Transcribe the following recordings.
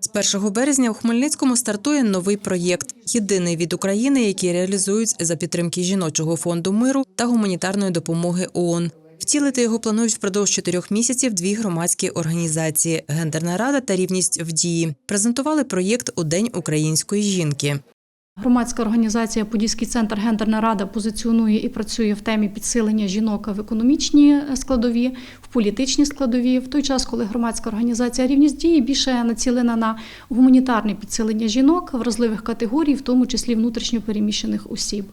З 1 березня у Хмельницькому стартує новий проєкт, єдиний від України, який реалізують за підтримки жіночого фонду миру та гуманітарної допомоги ООН. Втілити його планують впродовж чотирьох місяців дві громадські організації Гендерна рада та рівність в дії. Презентували проєкт у День української жінки. Громадська організація Подільський центр Гендерна рада позиціонує і працює в темі підсилення жінок в економічні складові, в політичні складові. В той час, коли громадська організація рівність дії більше націлена на гуманітарне підсилення жінок вразливих категорій, в тому числі внутрішньопереміщених осіб.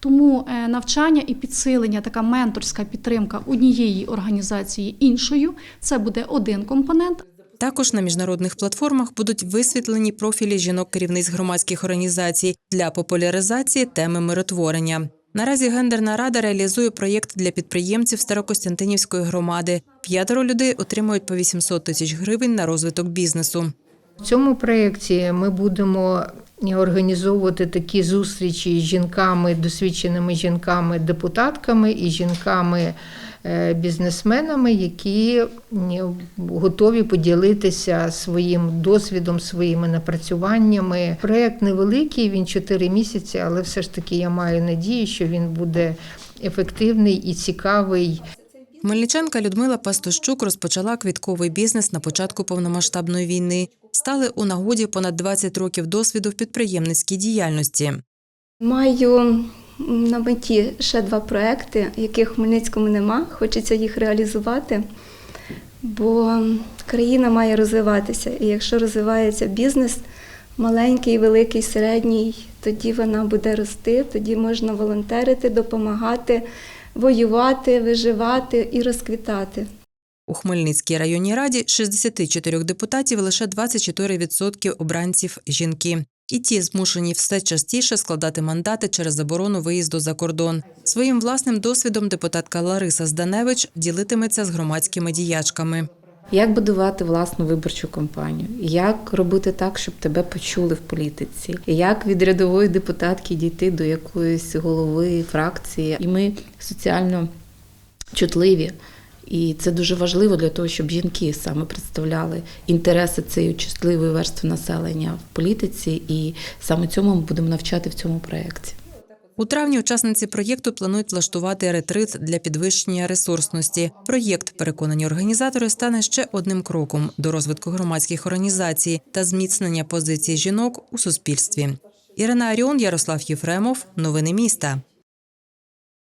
Тому е, навчання і підсилення, така менторська підтримка однієї організації іншою це буде один компонент. Також на міжнародних платформах будуть висвітлені профілі жінок-керівниць громадських організацій для популяризації теми миротворення. Наразі гендерна рада реалізує проєкт для підприємців Старокостянтинівської громади. П'ятеро людей отримують по 800 тисяч гривень на розвиток бізнесу. В цьому проєкті ми будемо організовувати такі зустрічі з жінками, досвідченими жінками-депутатками і жінками. Е, Бізнесменами, які готові поділитися своїм досвідом, своїми напрацюваннями. Проєкт невеликий, він 4 місяці, але все ж таки я маю надію, що він буде ефективний і цікавий. Хмельничанка Людмила Пастущук розпочала квітковий бізнес на початку повномасштабної війни. Стали у нагоді понад 20 років досвіду в підприємницькій діяльності. Маю на меті ще два проекти, яких в Хмельницькому нема. Хочеться їх реалізувати, бо країна має розвиватися. І якщо розвивається бізнес, маленький, великий, середній, тоді вона буде рости, тоді можна волонтерити, допомагати, воювати, виживати і розквітати. У Хмельницькій районній раді 64 депутатів лише 24% обранців жінки. І ті змушені все частіше складати мандати через заборону виїзду за кордон. Своїм власним досвідом депутатка Лариса Зданевич ділитиметься з громадськими діячками. Як будувати власну виборчу кампанію, як робити так, щоб тебе почули в політиці, як від рядової депутатки дійти до якоїсь голови фракції, і ми соціально чутливі. І це дуже важливо для того, щоб жінки саме представляли інтереси цієї чутливої верстви населення в політиці, і саме цьому ми будемо навчати в цьому проєкті. У травні учасниці проєкту планують влаштувати ретрит для підвищення ресурсності. Проєкт, переконані організатори, стане ще одним кроком до розвитку громадських організацій та зміцнення позицій жінок у суспільстві. Ірина Аріон, Ярослав Єфремов. Новини міста.